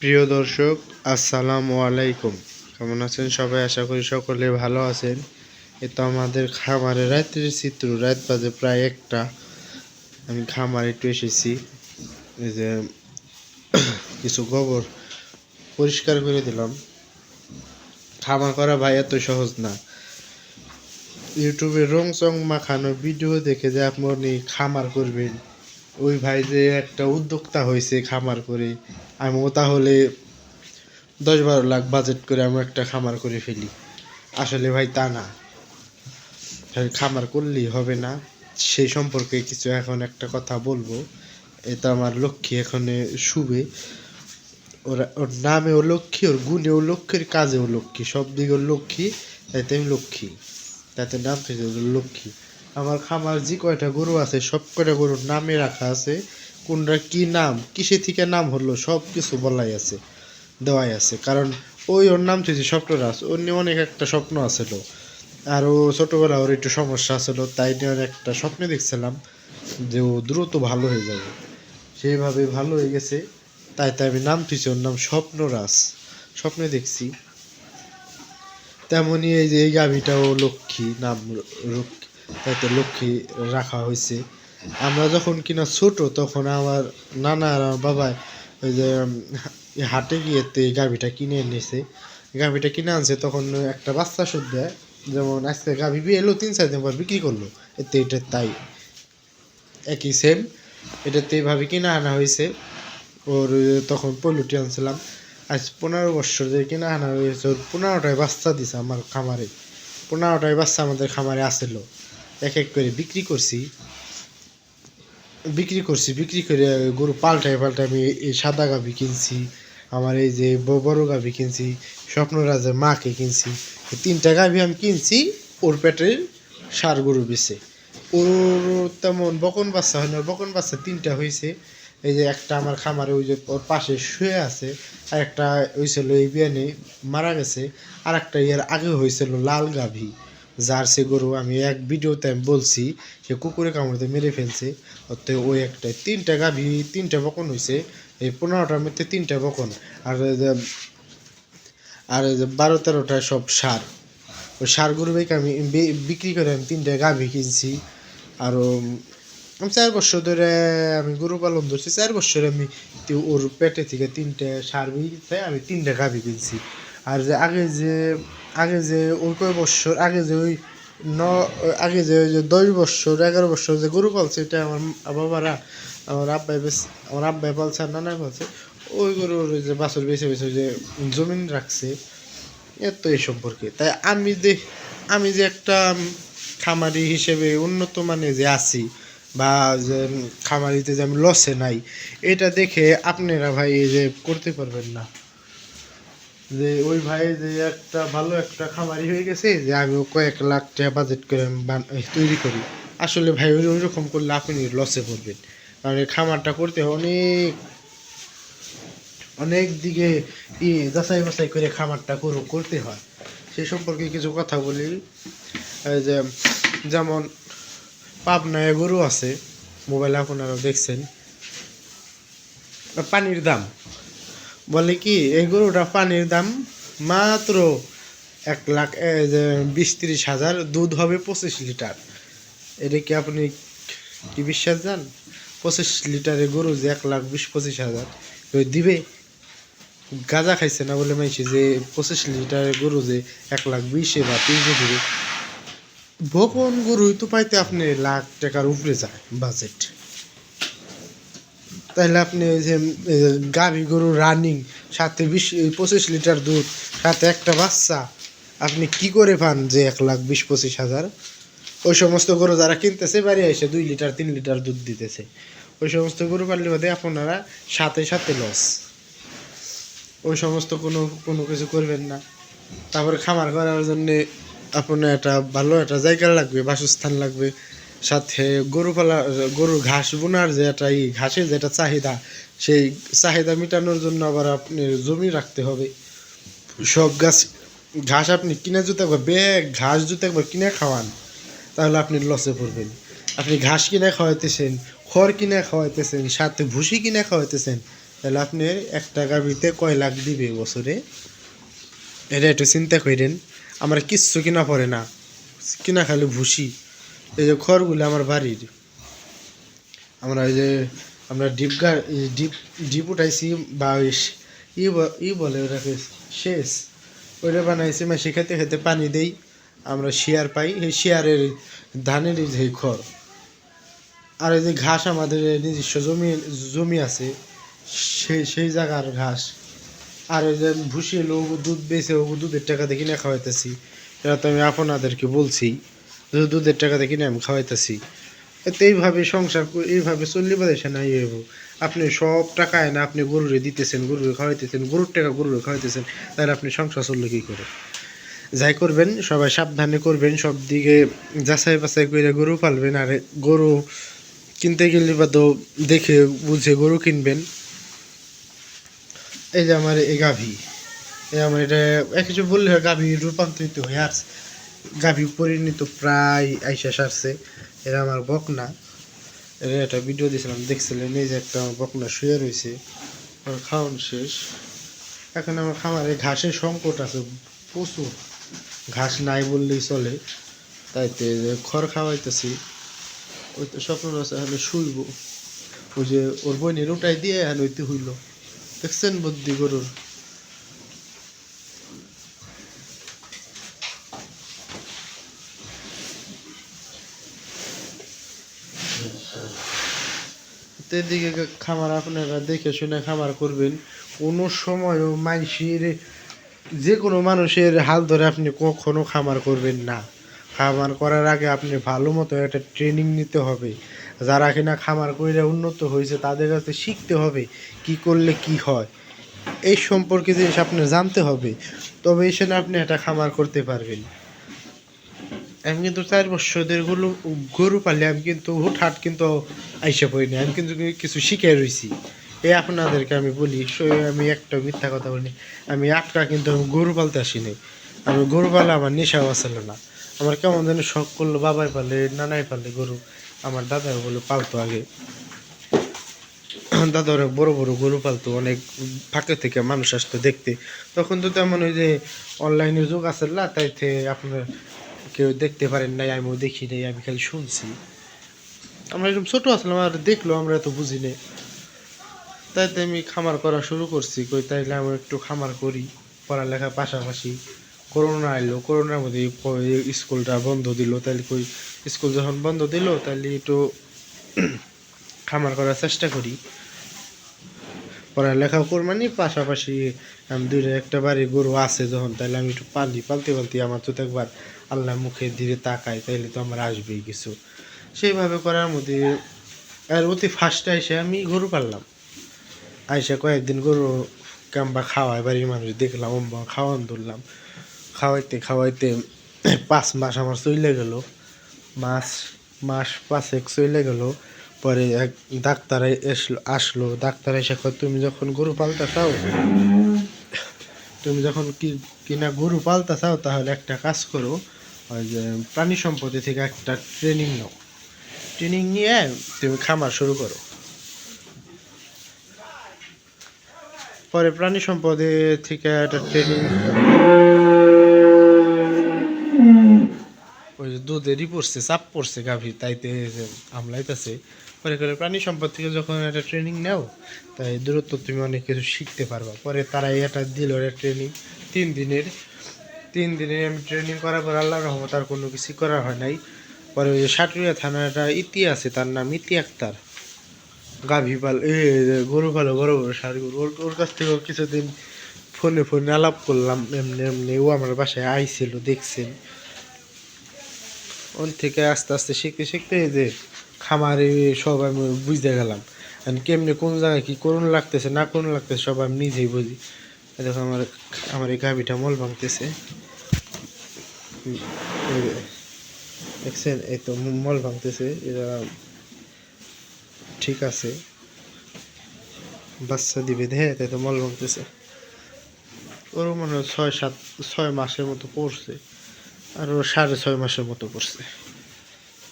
প্রিয় দর্শক, আসসালামু আলাইকুম। কেমন আছেন সবাই? আশা করি সকলে ভালো আছেন। এ তো আমাদের খামারে রাত্রির চিত্র, রাত বাজে প্রায় একটা। আমি খামারে একটু এসেছি। এই যে কিছু গোবর পরিষ্কার করে দিলাম। খামার করা ভাই এত সহজ না। ইউটিউবে রং চং মাখানো ভিডিও দেখে যে আপনি খামার করবেন। ওই ভাই যে একটা উদ্যোক্তা হয়েছে খামার করে। আমিও তাহলে দশ বারো লাখ বাজেট করে আমি একটা খামার করে ফেলি। আসলে ভাই তা না। খামার করলেই হবে না। সেই সম্পর্কে কিছু এখন একটা কথা বলব। এটা আমার লক্ষ্মী এখানে শুবে। ওরা, ওর নামেও লক্ষ্মী, ওর গুণেও লক্ষ্মীর কাজেও লক্ষ্মী। সব দিকেও লক্ষ্মী, তাইতে আমি লক্ষ্মী। তাতে নাম থেকে লক্ষ্মী। আমার খামার যে কয়টা গরু আছে, সব কয়টা গরুর নামে রাখা আছে। কোনটা কি নাম কিসে থেকে নাম হলো সব কিছু বলাই আছে, দেওয়াই আছে। কারণ ওই ওর নাম থেকে স্বপ্নরাজ, ওর নিয়ে অনেক একটা স্বপ্ন আছিল। আর ও ছোটোবেলা ওর একটু সমস্যা আছিল, তাই নিয়ে একটা স্বপ্নে দেখছিলাম যে ও দ্রুত ভালো হয়ে যাবে। সেইভাবে ভালো হয়ে গেছে, তাই তাই আমি নাম তুইছি ওর নাম স্বপ্নরাজ। স্বপ্নে দেখছি। তেমনই এই যে এই গাভীটাও লক্ষ্মী, নাম তাই তো লক্ষ্মী রাখা হয়েছে আমরা যখন কিনা ছোট, তখন আমার নানা আর আমার বাবা ওই যে হাটে গিয়ে গাভীটা কিনে এনেছে। গাভীটা কিনে আনছে, তখন একটা বাচ্চা সুদ দেয় যেমন আজকে গাভী বিয়ে এলো তিন চার দিন পর বিক্রি করল। এতে এটা তাই, একই সেম এটাতে এইভাবে কিনে আনা হয়েছে। ওর তখন পলুটি আনছিলাম। আজ পনেরো বছর যে কিনে আনা হয়েছে। ওর পনেরোটায় বাচ্চা দিছে আমার খামারে। পনেরোটায় বাচ্চা আমাদের খামারে আসলো। এক এক করে বিক্রি করছি। বিক্রি করছি, বিক্রি করে গরু পাল্টায় পাল্টায় আমি এই সাদা গাভি কিনছি, আমার এই যে বড় গাভি কিনছি, স্বপ্নরাজের মাকে কিনছি। তিনটা গাভি আমি কিনছি, ওর পেটের সার গরু বেছে ওর তেমন বকন বাচ্চা হয় না বকন বাচ্চা তিনটা হয়েছে এই যে একটা আমার খামারে ওই যে ওর পাশে শুয়ে আছে, আর একটা হয়েছিল এই বিয়ানে মারা গেছে, আর একটা ইয়ার আগে হয়েছিল লাল গাভী। জার্সি গরু আমি এক ভিডিওতে আমি বলছি, সে কুকুরে কামড়তে মেরে ফেলছে। তো ওই একটা তিনটা গাভী, তিনটা বকন হয়েছে এই পনেরোটার মধ্যে তিনটা বকন। আর আর বারো তেরোটা সব সার। ওই সার গরু বেকে আমি বিক্রি করে আমি তিনটা গাভী কিনছি। আরও আমি চার বছর ধরে আমি গরু পালন ধরছি চার বছর আমি ওর পেটে থেকে তিনটে সার বিকিতে আমি তিনটে গাভী কিনছি। আর যে আগে যে আগে যে ওই কয় বৎসর আগে যে ওই ন, আগে যে ওই যে দশ বৎসর এগারো বৎসর যে গরু পালছে, এটা আমার বাবারা, আমার আব্বাই বেশ আমার আব্বাই পালছে আর নানাই পালছে, ওই গরুর ওই যে বাছর বেছে বেছে যে জমিন রাখছে, এত এই সম্পর্কে। তাই আমি যে আমি যে একটা খামারি হিসেবে উন্নত মানে যে আছি, বা যে খামারিতে যে আমি লসে নাই, এটা দেখে আপনারা ভাই এই যে করতে পারবেন না। যে ওই ভাই যে একটা ভালো একটা খামারি হয়ে গেছে, যে আমি কয়েক লাখ টাকা বাজেট করে তৈরি করি। আসলে ভাই ওই ওই রকম করলে আপনি লসে পড়বেন। কারণ এই খামারটা করতে অনেক অনেক দিকে ই যাচাই বাছাই করে খামারটা করু করতে হয়। সেই সম্পর্কে কিছু কথা বলি। যে যেমন পাবনায় গরু আছে, মোবাইলে আপনারা দেখছেন। পানির দাম। বলে কি, এই গরুটা পানির দাম মাত্র এক লাখ বিশ তিরিশ হাজার, দুধ হবে পঁচিশ লিটার। এটা কি আপনি কি বিশ্বাস যান পঁচিশ লিটারে গরু যে এক লাখ বিশ, পঁচিশ হাজার, ওই দিবে? গাঁজা খাইছে না বলে মাইছে যে পঁচিশ লিটারের গরু যে এক লাখ বিশে বা তিরিশে দিবে? বকন গরুই তো পাইতে আপনি লাখ টাকার উপরে যায় বাজেট তাহলে আপনি ওই যে গাভী গরু রানিং সাথে বিশ পঁচিশ লিটার দুধ, সাথে একটা বাচ্চা, আপনি কি করে পান যে এক লাখ বিশ, পঁচিশ হাজার? ওই সমস্ত গরু যারা কিনতেছে, বাড়ি এসে দুই লিটার, তিন লিটার দুধ দিতেছে। ওই সমস্ত গরু পাললে বাদে আপনারা সাথে সাথে লস ওই সমস্ত কোনো কোনো কিছু করবেন না। তারপরে খামার করার জন্যে আপনার একটা ভালো একটা জায়গা লাগবে, বাসস্থান লাগবে। সাথে গরু পালা, গরুর ঘাস বোনার যে একটা ই, ঘাসের যেটা চাহিদা, সেই চাহিদা মেটানোর জন্য আবার আপনি জমি রাখতে হবে। সব গাছ, ঘাস আপনি কিনে যদি একবার বে ঘাস যদি একবার কিনে খাওয়ান, তাহলে আপনি লসে পড়বেন। আপনি ঘাস কিনে খাওয়াইতেছেন, খড় কিনে খাওয়াইতেছেন, সাথে ভুসি কিনে খাওয়াইতেছেন, তাহলে আপনি একটা গাভিতে কয় লাখ দিবে বছরে? এটা একটু চিন্তা করেন। আমার কিচ্ছু কিনা পড়ে না। কিনা খালি ভুসি। এই যে খড়গুলো আমার বাড়ির, আমরা ওই যে, আমরা ডিপ গা ডিপ ডিপ উঠাইছি বা ই ই বলে ওটাকে শেষ ওইটা বানাইছি মাসে খেতে খেতে পানি দেই, আমরা শেয়ার পাই, এই শেয়ারের ধানের যে খড়। আর এই যে ঘাস আমাদের নিজস্ব জমি জমি আছে সেই সেই জায়গার ঘাস। আর ওই যে এলো ওগো দুধ বেছে দুধের টাকা দিয়ে কিনে খাওয়াইতেছি, এটা তো আমি আপনাদেরকে বলছি। দুধের টাকা দিয়ে কিনে আমি খাওয়াইতেছি। এতে এইভাবে সংসার এইভাবে চললে পারে না ইয়ে হব। আপনি সব টাকা না আপনি গরুরে দিতেছেন, গরুরে খাওয়াইতেছেন, গরুর টাকা গরুরে খাওয়াইতেছেন, তাহলে আপনি সংসার চললে কী করে? যাই করবেন, সবাই সাবধানে করবেন, সব দিকে যাচাই বাছাই করে গরু পালবেন, আর গরু কিনতে গেলে বা তো দেখে বুঝে গরু কিনবেন। এই যে আমার এই গাভী, এই আমার এটা, এক কিছু বললে হয় গাভী রূপান্তরিত হয়ে আসছে। গাভী পরিণত প্রায় আইসা সারছে। এরা আমার বকনা। এর একটা ভিডিও দিয়েছিলাম দেখছিলেন? এই যে একটা আমার বকনা শুয়ে রয়েছে ওর খাওয়ান শেষ। এখন আমার খামারে ঘাসের সংকট আছে, প্রচুর। ঘাস নাই বললেই চলে। তাইতে খড় খাওয়াইতেছি। ওই তো স্বপ্ন আছে হলে শুইব। ওই যে ওর বইনের উঠাই দিয়ে এখন ওইতে হইল। দেখছেন বুদ্ধি গরুর? এদিকে খামার আপনারা দেখে শুনে খামার করবেন, কোনো সময়ও মানুষের যে কোনো মানুষের হাল ধরে আপনি কখনো খামার করবেন না। খামার করার আগে আপনি ভালো মতো একটা ট্রেনিং নিতে হবে। যারা কিনা খামার করে উন্নত হয়েছে, তাদের কাছে শিখতে হবে কি করলে কি হয়। এই সম্পর্কে জিনিস আপনার জানতে হবে। তবে এসে আপনি একটা খামার করতে পারবেন। আমি কিন্তু চার বছরের গরু গরু পালে আমি কিন্তু হুটহাট কিন্তু আইসা পড়িনি আমি কিন্তু কিছু শিখে রয়েছি এই আপনাদেরকে আমি বলি আমি একটা মিথ্যা কথা বলি। আমি আটকা কিন্তু আমি গরু পালতে আসিনি আমি গরু পালে আমার নেশাও আসলে না। আমার কেমন যেন শখ করল, বাবাই পালে, নানাই পালে গরু। আমার দাদা বলে, পালতো আগে। দাদা অনেক বড় বড় গরু পালতো, অনেক ফাঁকে থেকে মানুষ আসতো দেখতে। তখন তো তেমন ওই যে অনলাইনে যুগ আছে না, তাইতে আপনার কেউ দেখতে পারেন নাই, আমিও দেখি নাই, আমি খালি শুনছি। আমরা এরকম ছোট আসলাম আর দেখল আমরা তো বুঝি নাই। তাইতে আমি খামার করা শুরু করছি, কই তাইলে আমি একটু খামার করি পড়ালেখার পাশাপাশি। করোনা আইলো, করোনার মধ্যে স্কুলটা বন্ধ দিল, তাইলে কই স্কুল যখন বন্ধ দিল, তাইলে একটু খামার করার চেষ্টা করি। পড়ালেখাও করমানি পাশাপাশি দুইটা একটা বাড়ি গরু আছে যখন তাহলে আমি একটু পালি পালতে পালতে আমার তো একবার আল্লাহ মুখের দিকে তাকাই তাইলে তো আমার আসবেই কিছু। সেইভাবে করার মধ্যে আর অতি ফার্স্টে এসে আমি গরু পাললাম। আইসা কয়েকদিন গরু কাম্বা খাওয়াই বাড়ির মানুষ দেখলাম অম্বা খাওয়ান ধরলাম। খাওয়াইতে খাওয়াইতে পাঁচ মাস আমার চলে গেল। মাস মাস পাঁচেক চলে গেল। পরে এক ডাক্তার এসলো, আসলো। ডাক্তার এসে কয়, তুমি যখন গরু পালতে চাও, তুমি যখন কি, কিনা গরু পালতে চাও, তাহলে একটা কাজ করো। ওই যে প্রাণী সম্পদে থেকে একটা ট্রেনিং নাও। ট্রেনিং নিয়ে তুমি খামার শুরু করো। পরে প্রাণী সম্পদে থেকে একটা ট্রেনিং ওই যে দুধেরই পড়ছে চাপ পড়ছে গাভীর, তাইতে আমলাইতেছে পরে করে প্রাণী সম্পদ থেকে যখন একটা ট্রেনিং নাও, তাই দূরত্ব তুমি অনেক কিছু শিখতে পারবা। পরে তারা এটা দিল একটা ট্রেনিং তিন দিনের তিন দিনের আমি ট্রেনিং করার পর আল্লাহ রহমত আর কোনো কিছু করা হয় নাই। পরে ওই সাটুরিয়া থানার একটা ইতি আছে, তার নাম ইতি আক্তার। গাভী পাল এ গরু পালো, বড় বড় সার গরু। ওর ওর কাছ থেকেও কিছুদিন ফোনে ফোনে আলাপ করলাম, এমনি এমনি। ও আমার বাসায় আইছিল, দেখছেন। ওর থেকে আস্তে আস্তে শিখতে শিখতে এই যে খামারে সব আমি বুঝতে গেলাম। আর কেমনি, কোন জায়গায় কি করুন লাগতেছে, না করুন লাগতেছে, সব আমি নিজেই বুঝি। দেখো আমার আমার এই গাভিটা মল ভাঙতেছে। দেখছেন এই তো মল ভাঙতেছে, এরা ঠিক আছে। বাচ্চা দিবে, দেখে তাই তো মল ভাঙতেছে। ওরও মনে হয় ছয় সাত, ছয় মাসের মতো পড়ছে, আর ওর সাড়ে ছয় মাসের মতো পড়ছে।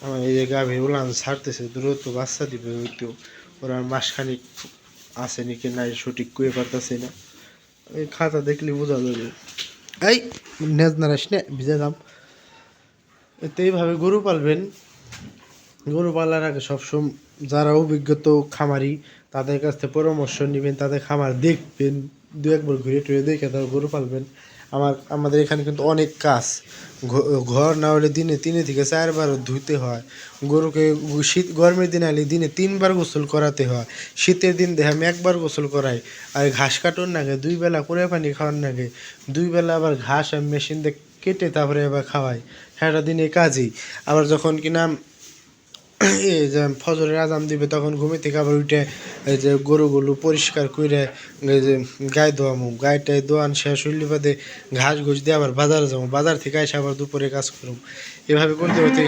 আমার এই যে গাভী উলান ছাড়তেছে, দ্রুত বাচ্চা দিবে ওই তো ওরা মাসখানিক আছে নাকি নাই সঠিক কুয়ে পারতেছি না। এই খাতা দেখলে বোঝা যাবে। এই, নেজ নারাস নে, ভিজে দাম তো এইভাবে গরু পালবেন। গরু পালার আগে সবসময় যারা অভিজ্ঞত খামারি, তাদের কাছ থেকে পরামর্শ নেবেন, তাদের খামার দেখবেন, দু একবার ঘুরে টুরে দেখে তারপর গরু পালবেন। আমার, আমাদের এখানে কিন্তু অনেক কাজ। ঘর না হলে দিনে তিনে থেকে চারবার ধুতে হয়। গরুকে শীত, গরমের দিনে আলে দিনে তিনবার গোসল করাতে হয়। শীতের দিন দেখে আমি একবার গোসল করাই। আর ঘাস কাটুন নাগে দুই বেলা করে পানি খাওয়ার নাগে দুই বেলা আবার ঘাস আমি মেশিন দিয়ে কেটে তারপরে আবার খাওয়াই। সারাটা দিনে কাজই। আবার যখন কিনা এই যে ফজরের আজান দিবে, তখন ঘুমে থেকে আবার উঠে এই যে গরুগুলো পরিষ্কার করে এই যে গায়ে ধোয়ামু গায়েটায় দোয়ান শেষ হইলে বাদে ঘাস ঘুষ দিয়ে আবার বাজারে যাব। বাজার থেকে এসে আবার দুপুরে কাজ করুম। এভাবে করতে করতে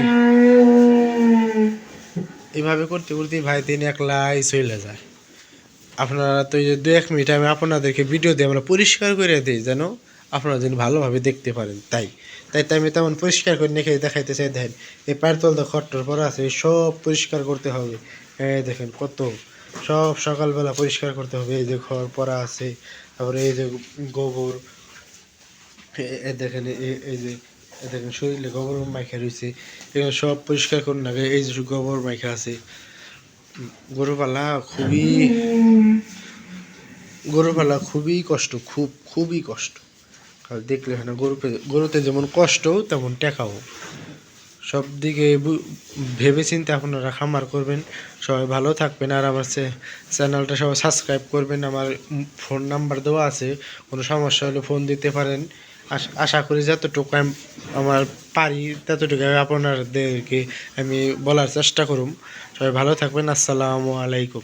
এভাবে করতে করতে ভাই তিন একলাই চলে যায়। আপনারা তো এই যে দু এক মিনিট আমি আপনাদেরকে ভিডিও দিয়ে আমরা পরিষ্কার করে দিই যেন আপনারা যেন ভালোভাবে দেখতে পারেন, তাই। তাই তাই আমি তেমন পরিষ্কার করে দেখে দেখাইতে চাই, দেখেন, এই পায়ের তলটা খট্টর পরা আছে সব পরিষ্কার করতে হবে। এই দেখেন কত, সব সকালবেলা পরিষ্কার করতে হবে, এই যে ঘর পরা আছে, তারপরে এই যে গোবর এ- দেখেন, এই যে দেখেন শরীরে গোবর মাইখা রয়েছে, এগুলো সব পরিষ্কার করুন আগে, এই যে গোবর মাইখা আছে। গরুপালা খুবই গরুপালা খুবই কষ্ট, খুব, খুবই কষ্ট। আর দেখলে হয় না গরুতে গরুতে যেমন কষ্ট তেমন টেকাও। সব দিকে ভেবে চিন্তে আপনারা খামার করবেন। সবাই ভালো থাকবেন। আর আমার চ্যানেলটা সবাই সাবস্ক্রাইব করবেন। আমার ফোন নাম্বার দেওয়া আছে, কোনো সমস্যা হলে ফোন দিতে পারেন। আশ- আশা করি যতটুকু আমি, আমার পারি, ততটুকু আমি আপনাদেরকে আমি বলার চেষ্টা করুম। সবাই ভালো থাকবেন। আসসালামু আলাইকুম।